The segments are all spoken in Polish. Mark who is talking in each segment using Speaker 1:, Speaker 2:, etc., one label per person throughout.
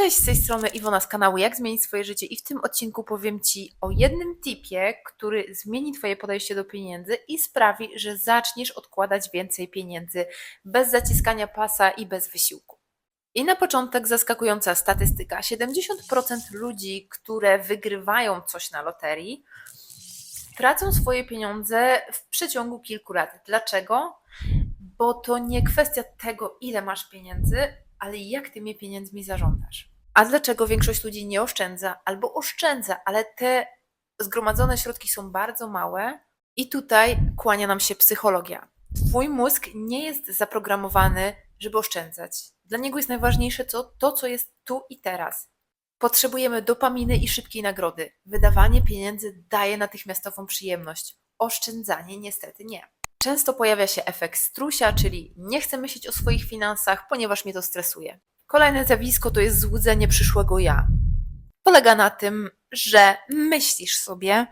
Speaker 1: Cześć, z tej strony Iwona z kanału Jak zmienić swoje życie i w tym odcinku powiem Ci o jednym tipie, który zmieni Twoje podejście do pieniędzy i sprawi, że zaczniesz odkładać więcej pieniędzy bez zaciskania pasa i bez wysiłku. I na początek zaskakująca statystyka. 70% ludzi, które wygrywają coś na loterii, tracą swoje pieniądze w przeciągu kilku lat. Dlaczego? Bo to nie kwestia tego, ile masz pieniędzy, ale jak tymi pieniędzmi zarządzasz. A dlaczego większość ludzi nie oszczędza albo oszczędza, ale te zgromadzone środki są bardzo małe? I tutaj kłania nam się psychologia. Twój mózg nie jest zaprogramowany, żeby oszczędzać. Dla niego jest najważniejsze co, to, co jest tu i teraz. Potrzebujemy dopaminy i szybkiej nagrody. Wydawanie pieniędzy daje natychmiastową przyjemność. Oszczędzanie niestety nie. Często pojawia się efekt strusia, czyli nie chcę myśleć o swoich finansach, ponieważ mnie to stresuje. Kolejne zjawisko to jest złudzenie przyszłego ja. Polega na tym, że myślisz sobie,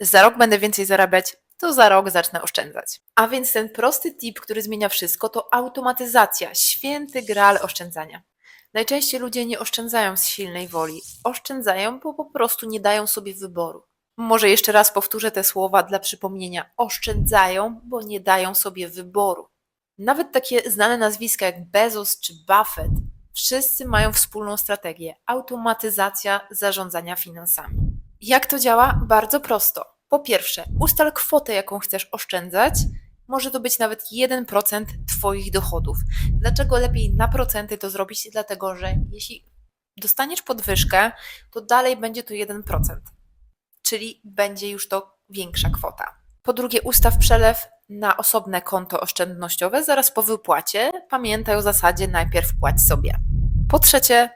Speaker 1: za rok będę więcej zarabiać, to za rok zacznę oszczędzać. A więc ten prosty tip, który zmienia wszystko, to automatyzacja, święty graal oszczędzania. Najczęściej ludzie nie oszczędzają z silnej woli, oszczędzają, bo po prostu nie dają sobie wyboru. Może jeszcze raz powtórzę te słowa dla przypomnienia. Oszczędzają, bo nie dają sobie wyboru. Nawet takie znane nazwiska jak Bezos czy Buffett, wszyscy mają wspólną strategię automatyzacja zarządzania finansami. Jak to działa? Bardzo prosto. Po pierwsze, ustal kwotę, jaką chcesz oszczędzać. Może to być nawet 1% Twoich dochodów. Dlaczego lepiej na procenty to zrobić? Dlatego, że jeśli dostaniesz podwyżkę, to dalej będzie to 1% czyli będzie już to większa kwota. Po drugie, ustaw przelew na osobne konto oszczędnościowe zaraz po wypłacie. Pamiętaj o zasadzie najpierw płać sobie. Po trzecie,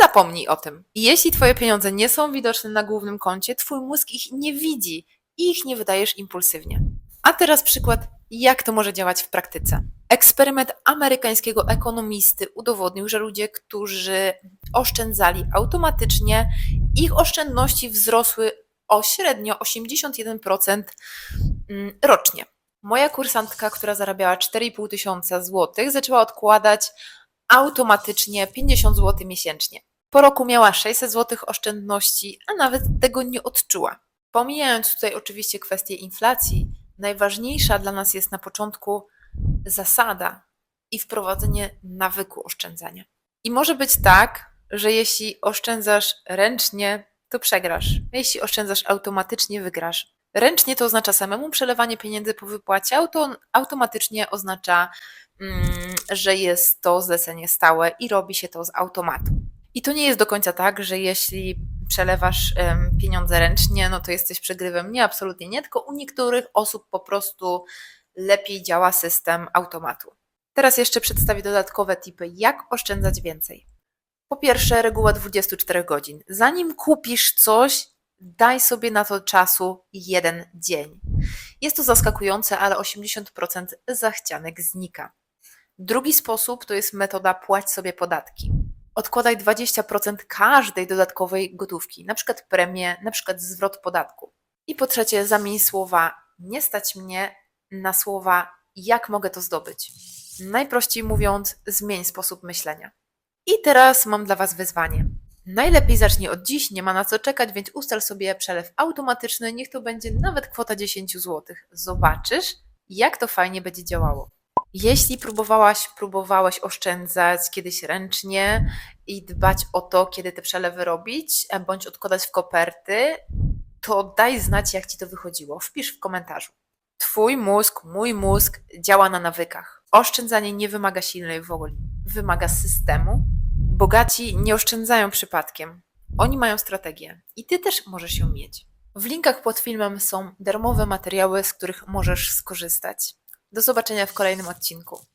Speaker 1: zapomnij o tym. Jeśli Twoje pieniądze nie są widoczne na głównym koncie, Twój mózg ich nie widzi i ich nie wydajesz impulsywnie. A teraz przykład, jak to może działać w praktyce. Eksperyment amerykańskiego ekonomisty udowodnił, że ludzie, którzy oszczędzali automatycznie, ich oszczędności wzrosły o średnio 81% mm, rocznie. Moja kursantka, która zarabiała 4,5 tysiąca złotych, zaczęła odkładać automatycznie 50 zł miesięcznie. Po roku miała 600 zł oszczędności, a nawet tego nie odczuła. Pomijając tutaj oczywiście kwestię inflacji, najważniejsza dla nas jest na początku zasada i wprowadzenie nawyku oszczędzania. I może być tak, że jeśli oszczędzasz ręcznie, to przegrasz. Jeśli oszczędzasz automatycznie, wygrasz. Ręcznie to oznacza samemu przelewanie pieniędzy po wypłacie, auto, automatycznie oznacza, mm, że jest to zlecenie stałe i robi się to z automatu. I to nie jest do końca tak, że jeśli przelewasz pieniądze ręcznie, no to jesteś przegrywem. Nie, absolutnie nie, tylko u niektórych osób po prostu lepiej działa system automatu. Teraz jeszcze przedstawię dodatkowe tipy, jak oszczędzać więcej. Po pierwsze, reguła 24 godzin. Zanim kupisz coś, daj sobie na to czasu jeden dzień. Jest to zaskakujące, ale 80% zachcianek znika. Drugi sposób to jest metoda płać sobie podatki. Odkładaj 20% każdej dodatkowej gotówki, na przykład premię, na przykład zwrot podatku. I po trzecie, zamień słowa nie stać mnie na słowa jak mogę to zdobyć. Najprościej mówiąc, zmień sposób myślenia. I teraz mam dla Was wyzwanie. Najlepiej zacznij od dziś, nie ma na co czekać, więc ustal sobie przelew automatyczny, niech to będzie nawet kwota 10 zł. Zobaczysz, jak to fajnie będzie działało. Jeśli próbowałaś, próbowałeś oszczędzać kiedyś ręcznie i dbać o to, kiedy te przelewy robić, e, bądź odkładać w koperty, to daj znać, jak Ci to wychodziło. Wpisz w komentarzu. Twój mózg, mój mózg działa na nawykach. Oszczędzanie nie wymaga silnej woli, wymaga systemu. Bogaci nie oszczędzają przypadkiem. Oni mają strategię i ty też możesz ją mieć. W linkach pod filmem są darmowe materiały, z których możesz skorzystać. Do zobaczenia w kolejnym odcinku.